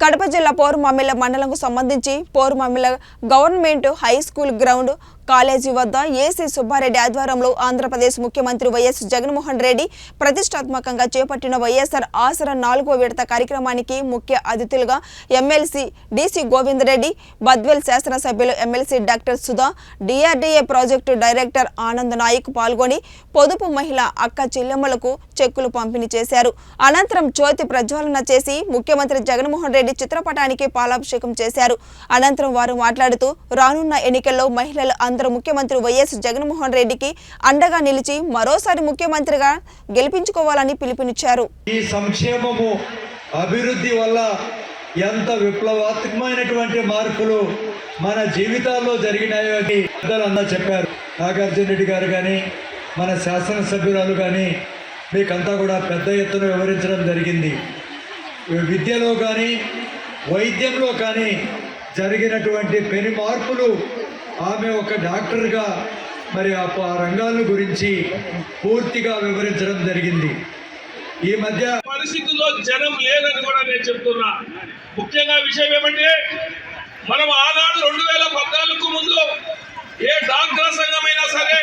కడప జిల్లా పోరుమామిళ్ళ మండలంకు సంబంధించి Porumamilla government high school ground college వద్ద ఏసీ సుబ్బారెడ్డి ఆధ్వర్యంలో ఆంధ్రప్రదేశ్ ముఖ్యమంత్రి వైఎస్ జగన్మోహన్ రెడ్డి ప్రతిష్టాత్మకంగా చేపట్టిన వైఎస్ఆర్ ఆసరా నాలుగో విడత కార్యక్రమానికి ముఖ్య అతిథులుగా ఎమ్మెల్సీ డీసీ గోవిందరెడ్డి బద్వేల్ శాసనసభ్యులు MLC doctor Sudha DRDA project director Anand Nayak పాల్గొని పొదుపు మహిళ అక్క చెల్లెమ్మలకు చెక్కులు పంపిణీ చేశారు. అనంతరం జ్యోతి ప్రజ్వలన చేసి ముఖ్యమంత్రి జగన్మోహన్ రెడ్డి చిత్రపటానికి పాలాభిషేకం చేశారు. అనంతరం వారు మాట్లాడుతూ రానున్న ఎన్నికల్లో మహిళలు అందరూ ముఖ్యమంత్రి వైఎస్ జగన్మోహన్ రెడ్డికి అండగా నిలిచి మరోసారి ముఖ్యమంత్రిగా గెలిపించుకోవాలని పిలుపునిచ్చారు. ఈ సంక్షేమము అభివృద్ధి వల్ల ఎంత విప్లవాత్మకమైనటువంటి మార్పులు మన జీవితాల్లో జరిగినాయో అని పెద్దలంతా చెప్పారు. నాగార్జున రెడ్డి గారు కానీ మన శాసనసభ్యురాలు కానీ మీకంతా కూడా పెద్ద ఎత్తున వివరించడం జరిగింది. విద్యలో కానీ వైద్యంలో కానీ జరిగినటువంటి పెను మార్పులు ఆమె ఒక డాక్టర్గా మరి ఆ రంగాల గురించి పూర్తిగా వివరించడం జరిగింది. ఈ మధ్య పరిస్థితుల్లో జనం లేదని కూడా నేను చెప్తున్నా. ముఖ్యంగా విషయం ఏమంటే మనం ఆనాడు రెండు వేల పద్నాలుగు ముందు ఏ డాక్టర్ సంఘమైనా సరే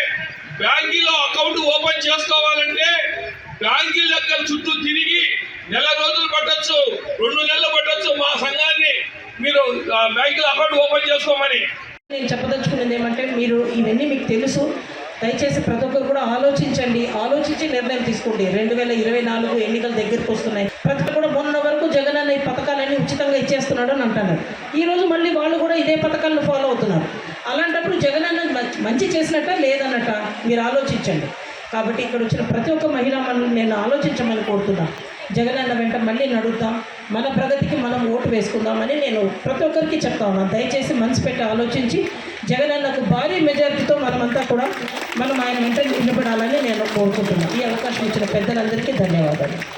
బ్యాంకీలో అకౌంట్ ఓపెన్ చేసుకోవాలంటే బ్యాంకీల దగ్గర చుట్టూ తిరిగి నెల రోజులు పట్టచ్చు రెండు నెలలు పట్టచ్చు మా సంఘాన్ని. మీరు ఆ, బ్యాంకులో అకౌంట్ ఓపెన్ చేసుకోమని. నేను చెప్పదలుచుకున్నది ఏమంటే మీరు ఇవన్నీ మీకు తెలుసు. దయచేసి ప్రతి ఒక్కరు కూడా ఆలోచించండి. ఆలోచించి నిర్ణయం తీసుకోండి. రెండు వేల ఇరవై నాలుగు ఎన్నికలు దగ్గరికి వస్తున్నాయి. ప్రతి ఒక్కరు కూడా మొన్న వరకు జగన్ అన్న ఈ పథకాలన్నీ ఉచితంగా ఇచ్చేస్తున్నాడు అని అంటున్నారు. ఈరోజు మళ్ళీ వాళ్ళు కూడా ఇదే పథకాలను ఫాలో అవుతున్నారు. అలాంటప్పుడు జగన్ అన్న మంచి- చేసినట్ట లేదన్నట్ట మీరు ఆలోచించండి. కాబట్టి ఇక్కడ వచ్చిన ప్రతి ఒక్క మహిళా మనల్ని నేను ఆలోచించమని కోరుతున్నాను జగన్ అన్న వెంట మళ్ళీ నడుద్దాం. మన ప్రగతికి మనం ఓటు వేసుకుందామని నేను ప్రతి ఒక్కరికి చెప్తా ఉన్నాను దయచేసి మనసు పెట్టి ఆలోచించి జగన్ అన్నకు భారీ మెజార్టీతో మనమంతా కూడా మనం ఆయన వెంట నిలబడాలని నేను కోరుకుంటున్నాను ఈ అవకాశం ఇచ్చిన పెద్దలందరికీ ధన్యవాదాలు.